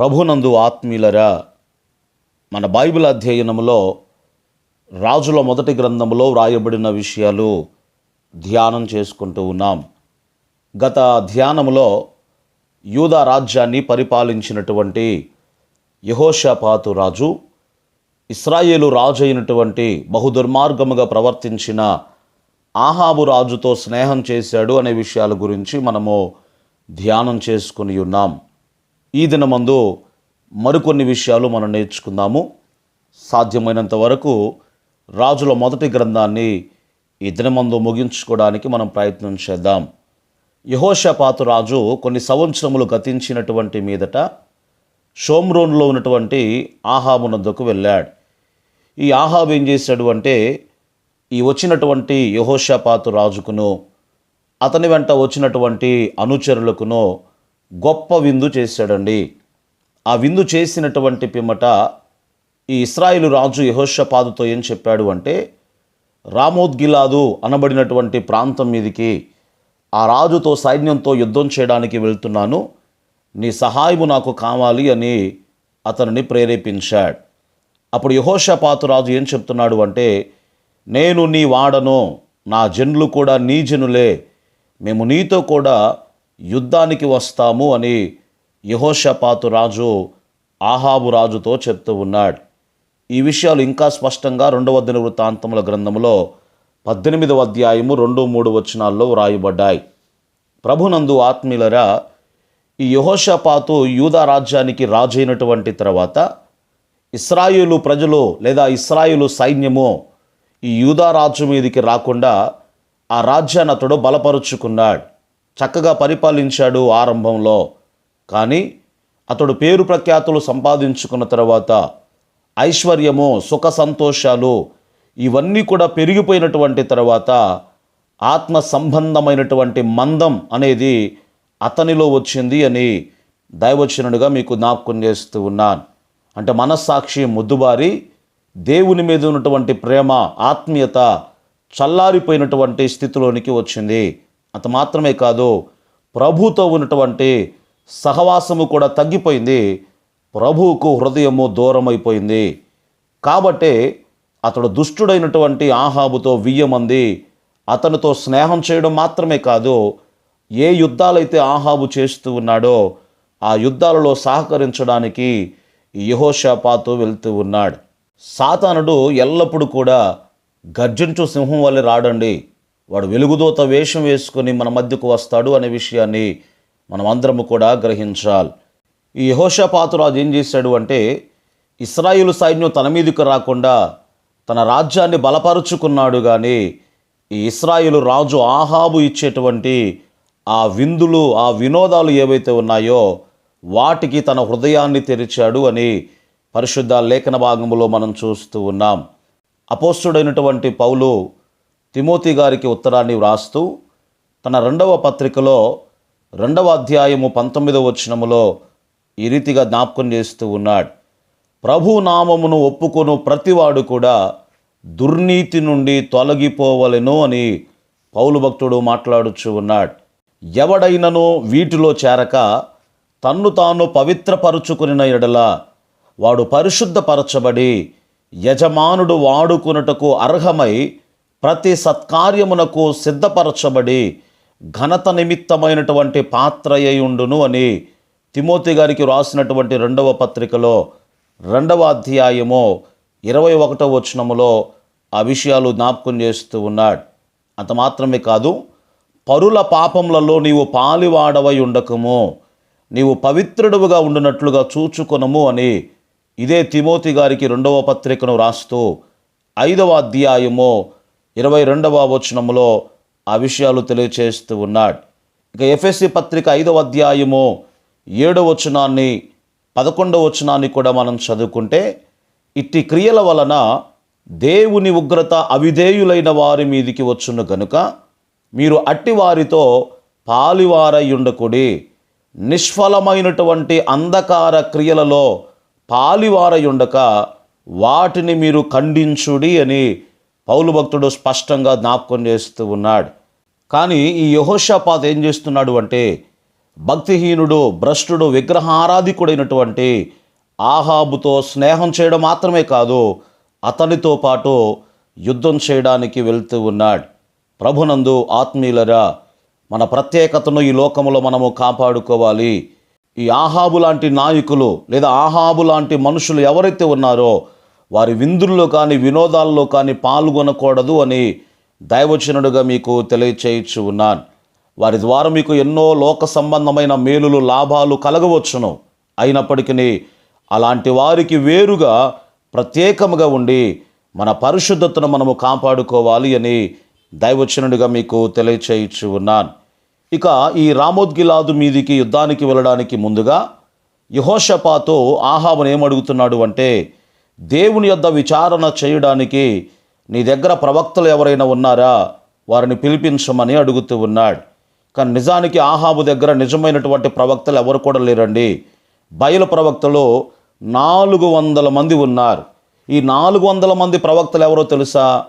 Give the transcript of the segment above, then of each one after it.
ప్రభునందు ఆత్మీయులరా మన బైబిల్ అధ్యయనములో రాజుల మొదటి గ్రంథములో వ్రాయబడిన విషయాలు ధ్యానం చేసుకుంటూ ఉన్నాం. గత ధ్యానములో యూదా రాజ్యాన్ని పరిపాలించినటువంటి యహోషపాతు రాజు ఇస్రాయేలు రాజు అయినటువంటి బహుదుర్మార్గముగా ప్రవర్తించిన ఆహాబు రాజుతో స్నేహం చేశాడు అనే విషయాల గురించి మనము ధ్యానం చేసుకుని ఉన్నాం. ఈ దినమందు మరికొన్ని విషయాలు మనం నేర్చుకుందాము. సాధ్యమైనంత వరకు రాజుల మొదటి గ్రంథాన్ని ఈ దినమందు ముగించుకోవడానికి మనం ప్రయత్నం చేద్దాం. యహోషపాతు రాజు కొన్ని సంవత్సరములు గతించినటువంటి మీదట షోమ్రోన్లో ఉన్నటువంటి ఆహాబునద్దకు వెళ్ళాడు. ఈ ఆహాబు ఏం చేశాడు అంటే ఈ వచ్చినటువంటి యహోషపాతు రాజుకును అతని వెంట వచ్చినటువంటి అనుచరులకును గొప్ప విందు చేశాడండి. ఆ విందు చేసినటువంటి పిమ్మట ఈ ఇస్రాయిలు రాజు యహోషపాదుతో ఏం చెప్పాడు అంటే రామోద్గిలాదు అనబడినటువంటి ప్రాంతం మీదికి ఆ రాజుతో సైన్యంతో యుద్ధం చేయడానికి వెళ్తున్నాను. నీ సహాయము నాకు కావాలి అని అతనిని ప్రేరేపించాడు. అప్పుడు యహోషపాతు రాజు ఏం చెప్తున్నాడు అంటే నేను నీ వాడను నా జనులు కూడా నీ జనులే మేము నీతో కూడా యుద్ధానికి వస్తాము అని యహోషపాతు రాజు ఆహాబు రాజుతో చెప్తూ ఉన్నాడు. ఈ విషయాలు ఇంకా స్పష్టంగా రెండవ దిన వృత్తాంతముల గ్రంథంలో పద్దెనిమిదవ అధ్యాయము రెండు మూడు వచనాల్లో వ్రాయబడ్డాయి. ప్రభునందు ఆత్మీయులరా ఈ యహోషపాతు యూదా రాజ్యానికి రాజైనటువంటి తర్వాత ఇస్రాయులు ప్రజలు లేదా ఇస్రాయులు సైన్యము ఈ యూదా రాజ్యం మీదకి రాకుండా ఆ రాజ్యాన్ని అతడు బలపరుచుకున్నాడు. చక్కగా పరిపాలించాడు ఆరంభంలో. కానీ అతడు పేరు ప్రఖ్యాతులు సంపాదించుకున్న తర్వాత ఐశ్వర్యము సుఖ సంతోషాలు ఇవన్నీ కూడా పెరిగిపోయినటువంటి తర్వాత ఆత్మ సంబంధమైనటువంటి మందం అనేది అతనిలో వచ్చింది అని దైవచనుడిగా మీకు జ్ఞాపకం చేస్తూ ఉన్నాను. అంటే మనస్సాక్షి ముద్దుబారి దేవుని మీద ఉన్నటువంటి ప్రేమ ఆత్మీయత చల్లారిపోయినటువంటి స్థితిలోనికి వచ్చింది. అంత మాత్రమే కాదు ప్రభుతో ఉన్నటువంటి సహవాసము కూడా తగ్గిపోయింది. ప్రభువుకు హృదయము దూరమైపోయింది. కాబట్టే అతడు దుష్టుడైనటువంటి ఆహాబుతో వియ్యమంది అతనితో స్నేహం చేయడం మాత్రమే కాదు ఏ యుద్ధాలైతే ఆహాబు చేస్తూ ఉన్నాడో ఆ యుద్ధాలలో సహకరించడానికి యహోషాపాతో వెళ్తూ ఉన్నాడు. సాతానుడు ఎల్లప్పుడూ కూడా గర్జించు సింహం వల్ల రాడండి. వాడు వెలుగుదోత వేషం వేసుకొని మన మధ్యకు వస్తాడు అనే విషయాన్ని మనం అందరము కూడా గ్రహించాలి. ఈ యహోషపాతురాజు ఏం చేశాడు అంటే ఇస్రాయిలు సైన్యం తన మీదకు రాకుండా తన రాజ్యాన్ని బలపరుచుకున్నాడు కానీ ఈ ఇస్రాయిలు రాజు ఆహాబు ఇచ్చేటువంటి ఆ విందులు ఆ వినోదాలు ఏవైతే ఉన్నాయో వాటికి తన హృదయాన్ని తెరిచాడు అని పరిశుద్ధ లేఖన భాగంలో మనం చూస్తూ ఉన్నాం. అపోస్తుడైనటువంటి పౌలు తిమోతి గారికి ఉత్తరాన్ని వ్రాస్తూ తన రెండవ పత్రికలో రెండవ అధ్యాయము పంతొమ్మిదవ వచనములో ఈ రీతిగా జ్ఞాపకం చేస్తూ ఉన్నాడు. ప్రభు నామమును ఒప్పుకొను ప్రతివాడు కూడా దుర్నీతి నుండి తొలగిపోవలను అని పౌలు భక్తుడు మాట్లాడుచు ఉన్నాడు. ఎవడైనను వీటిలో చేరక తన్ను తాను పవిత్రపరుచుకుని ఎడల వాడు పరిశుద్ధపరచబడి యజమానుడు వాడుకున్నటకు అర్హమై ప్రతి సత్కార్యమునకు సిద్ధపరచబడి ఘనత నిమిత్తమైనటువంటి పాత్ర ఉండును అని తిమోతి గారికి రాసినటువంటి రెండవ పత్రికలో రెండవ అధ్యాయము ఇరవై ఒకటవ వచనములో ఆ విషయాలు జ్ఞాపకం చేస్తూ ఉన్నాడు. అంత మాత్రమే కాదు పరుల పాపములలో నీవు పాలివాడవై ఉండకము నీవు పవిత్రుడుగా ఉండునట్లుగా చూచుకొనము అని ఇదే తిమోతి గారికి రెండవ పత్రికను రాస్తూ ఐదవ అధ్యాయము ఇరవై రెండవ వచనములో ఆ విషయాలు తెలియచేస్తూ ఉన్నాడు. ఇక ఎఫ్ఎస్సి పత్రిక ఐదవ అధ్యాయము ఏడవ వచనాన్ని పదకొండవ వచనాన్ని కూడా మనం చదువుకుంటే ఇట్టి క్రియల వలన దేవుని ఉగ్రత అవిధేయులైన వారి మీదికి వచ్చును గనుక మీరు అట్టి వారితో పాలివారై ఉండకుడి. నిష్ఫలమైనటువంటి అంధకార క్రియలలో పాలివారై ఉండక వాటిని మీరు ఖండించుడి అని పౌలు భక్తుడు స్పష్టంగా జ్ఞాపకం చేస్తూ ఉన్నాడు. కానీ ఈ యహోషపాత్ ఏం చేస్తున్నాడు అంటే భక్తిహీనుడు భ్రష్టుడు విగ్రహారాధికుడైనటువంటి ఆహాబుతో స్నేహం చేయడం మాత్రమే కాదు అతనితో పాటు యుద్ధం చేయడానికి వెళ్తూ ఉన్నాడు. ప్రభునందు ఆత్మీయులరా మన ప్రత్యేకతను ఈ లోకములో మనము కాపాడుకోవాలి. ఈ ఆహాబు లాంటి నాయకులు లేదా ఆహాబు లాంటి మనుషులు ఎవరైతే ఉన్నారో వారి విందుల్లో కానీ వినోదాల్లో కానీ పాల్గొనకూడదు అని దైవచనుడుగా మీకు తెలియచేయచ్చు ఉన్నాను. వారి ద్వారా మీకు ఎన్నో లోక సంబంధమైన మేలులు లాభాలు కలగవచ్చును. అయినప్పటికీ అలాంటి వారికి వేరుగా ప్రత్యేకముగా ఉండి మన పరిశుద్ధతను మనము కాపాడుకోవాలి అని దైవచనుడిగా మీకు తెలియచేయచ్చు ఉన్నాను. ఇక ఈ రామోద్గిలాదు మీదికి యుద్ధానికి వెళ్ళడానికి ముందుగా యహోషపాతో ఆహాబను ఏమడుగుతున్నాడు అంటే దేవుని యొద్ద విచారణ చేయడానికి నీ దగ్గర ప్రవక్తలు ఎవరైనా ఉన్నారా? వారిని పిలిపించమని అడుగుతూ ఉన్నాడు. కానీ నిజానికి ఆహాబు దగ్గర నిజమైనటువంటి ప్రవక్తలు ఎవరు కూడా లేరండి. బయలు ప్రవక్తలు నాలుగు వందల మంది ఉన్నారు. ఈ నాలుగు వందల మంది ప్రవక్తలు ఎవరో తెలుసా?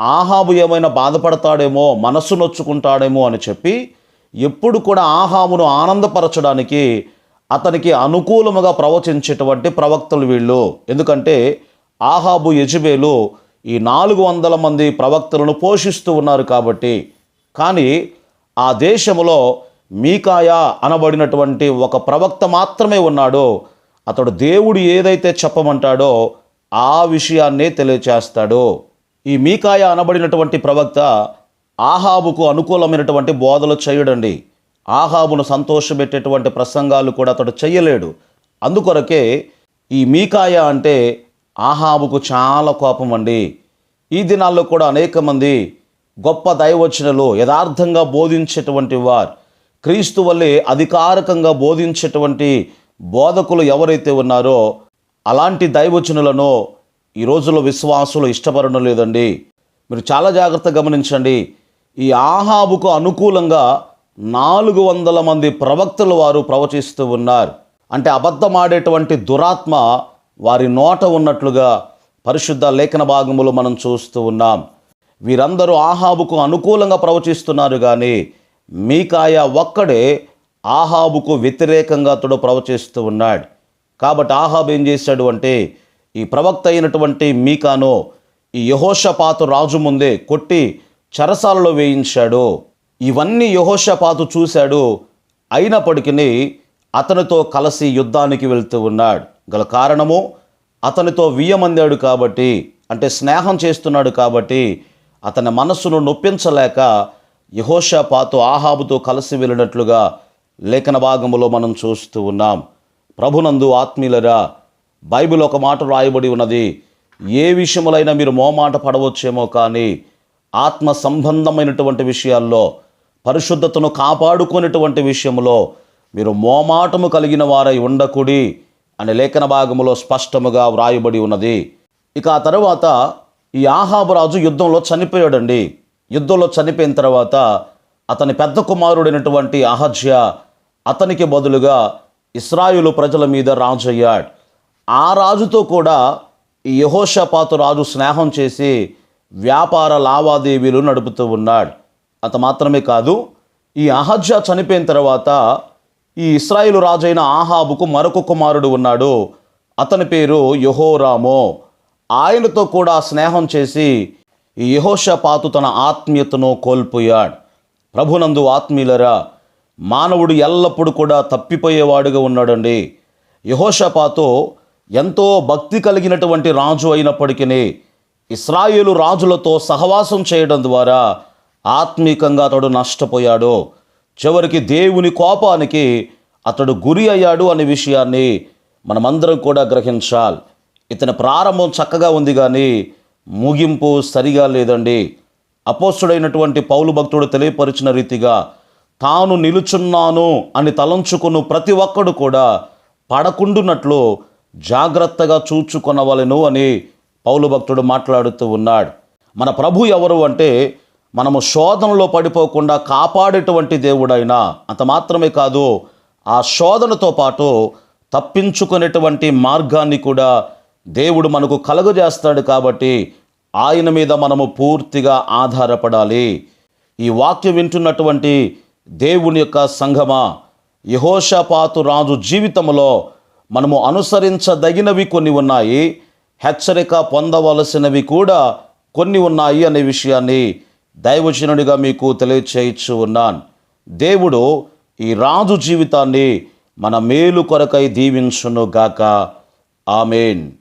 ఆహాబు ఏమైనా బాధపడతాడేమో మనస్సు నొచ్చుకుంటాడేమో అని చెప్పి ఎప్పుడు కూడా ఆహాబును ఆనందపరచడానికి అతనికి అనుకూలముగా ప్రవచించేటువంటి ప్రవక్తలు వీళ్ళు. ఎందుకంటే ఆహాబు యజుబేలు ఈ నాలుగు వందల మంది ప్రవక్తలను పోషిస్తూ ఉన్నారు కాబట్టి. కానీ ఆ దేశంలో మీకాయ అనబడినటువంటి ఒక ప్రవక్త మాత్రమే ఉన్నాడు. అతడు దేవుడు ఏదైతే చెప్పమంటాడో ఆ విషయాన్నే తెలియచేస్తాడు. ఈ మీకాయ అనబడినటువంటి ప్రవక్త ఆహాబుకు అనుకూలమైనటువంటి బోధలు చేయడండి. ఆహాబును సంతోషపెట్టేటువంటి ప్రసంగాలు కూడా అతడు చెయ్యలేడు. అందుకొరకే ఈ మీకాయ అంటే ఆహాబుకు చాలా కోపం అండి. ఈ దినాల్లో కూడా అనేక మంది గొప్ప దైవచనలు యథార్థంగా బోధించేటువంటి వారు క్రీస్తు వల్లే అధికారికంగా బోధించేటువంటి బోధకులు ఎవరైతే ఉన్నారో అలాంటి దైవచనులను ఈ రోజుల్లో విశ్వాసులు ఇష్టపడడం లేదండి. మీరు చాలా జాగ్రత్త గమనించండి. ఈ ఆహాబుకు అనుకూలంగా నాలుగు వందల మంది ప్రవక్తలు వారు ప్రవచిస్తూ ఉన్నారు. అంటే అబద్ధమాడేటువంటి దురాత్మ వారి నోట ఉన్నట్లుగా పరిశుద్ధ లేఖన భాగములు మనం చూస్తూ ఉన్నాం. వీరందరూ ఆహాబుకు అనుకూలంగా ప్రవచిస్తున్నారు కానీ మీకాయ ఒక్కడే ఆహాబుకు వ్యతిరేకంగా అతడు ప్రవచిస్తూ ఉన్నాడు. కాబట్టి ఆహాబు ఏం చేశాడు అంటే ఈ ప్రవక్త అయినటువంటి మీకాను ఈ యహోషపాతు రాజు ముందే కొట్టి చెరసాలలో వేయించాడు. ఇవన్నీ యహోషపాతు చూశాడు. అయినప్పటికీ అతనితో కలిసి యుద్ధానికి వెళ్తూ ఉన్నాడు. గల కారణము అతనితో వియ్యమందాడు కాబట్టి అంటే స్నేహం చేస్తున్నాడు కాబట్టి అతని మనస్సును నొప్పించలేక యహోషపాతు ఆహాబుతో కలిసి వెళ్ళినట్లుగా లేఖన భాగంలో మనం చూస్తూ ఉన్నాం. ప్రభునందు ఆత్మీయులరా బైబిల్ ఒక మాట రాయబడి ఉన్నది ఏ విషయములైనా మీరు మోమాట పడవచ్చేమో కానీ ఆత్మ సంబంధమైనటువంటి విషయాల్లో పరిశుద్ధతను కాపాడుకునేటువంటి విషయంలో మీరు మోమాటము కలిగిన వారై ఉండకుడి అనే లేఖన భాగములో స్పష్టముగా వ్రాయబడి ఉన్నది. ఇక ఆ తర్వాత ఈ ఆహాబరాజు యుద్ధంలో చనిపోయాడండి. యుద్ధంలో చనిపోయిన తర్వాత అతని పెద్ద కుమారుడైనటువంటి అహజ్య అతనికి బదులుగా ఇస్రాయులు ప్రజల మీద రాజు అయ్యాడు ఆ రాజుతో కూడా ఈ యహోషపాతు రాజు స్నేహం చేసి వ్యాపార లావాదేవీలు నడుపుతూ ఉన్నాడు. అంత మాత్రమే కాదు ఈ అహజ్య చనిపోయిన తర్వాత ఈ ఇస్రాయిలు రాజైన ఆహాబుకు మరొక కుమారుడు ఉన్నాడు. అతని పేరు యహోరామో. ఆయనతో కూడా స్నేహం చేసి యహోషపాతు తన ఆత్మీయతను కోల్పోయాడు. ప్రభునందు ఆత్మీయులరా మానవుడు ఎల్లప్పుడూ కూడా తప్పిపోయేవాడుగా ఉన్నాడండి. యహోషపాతు ఎంతో భక్తి కలిగినటువంటి రాజు అయినప్పటికీ ఇస్రాయేలు రాజులతో సహవాసం చేయడం ద్వారా ఆత్మీకంగా అతడు నష్టపోయాడు. చివరికి దేవుని కోపానికి అతడు గురి అయ్యాడు అనే విషయాన్ని మనమందరం కూడా గ్రహించాలి. ఇతని ప్రారంభం చక్కగా ఉంది కానీ ముగింపు సరిగా లేదండి. అపోస్తుడైనటువంటి పౌలు భక్తుడు తెలియపరిచిన రీతిగా తాను నిలుచున్నాను అని తలంచుకును ప్రతి ఒక్కడు కూడా పడకుండునట్లు జాగ్రత్తగా చూచుకొనవలను అని పౌలు భక్తుడు మాట్లాడుతూ ఉన్నాడు. మన ప్రభు ఎవరు అంటే మనము శోధనలో పడిపోకుండా కాపాడేటువంటి దేవుడైనా అంత మాత్రమే కాదు ఆ శోధనతో పాటు తప్పించుకునేటువంటి మార్గాన్ని కూడా దేవుడు మనకు కలుగజేస్తాడు కాబట్టి ఆయన మీద మనము పూర్తిగా ఆధారపడాలి. ఈ వాక్యం వింటున్నటువంటి దేవుని యొక్క సంఘమ యహోషపాతు రాజు జీవితంలో మనము అనుసరించదగినవి కొన్ని ఉన్నాయి హెచ్చరిక పొందవలసినవి కూడా కొన్ని ఉన్నాయి అనే విషయాన్ని దైవచనుడిగా మీకు తెలియచేయచ్చు ఉన్నాను. దేవుడు ఈ రాజు జీవితాన్ని మన మేలు కొరకై దీవించును గాక. ఆమెన్.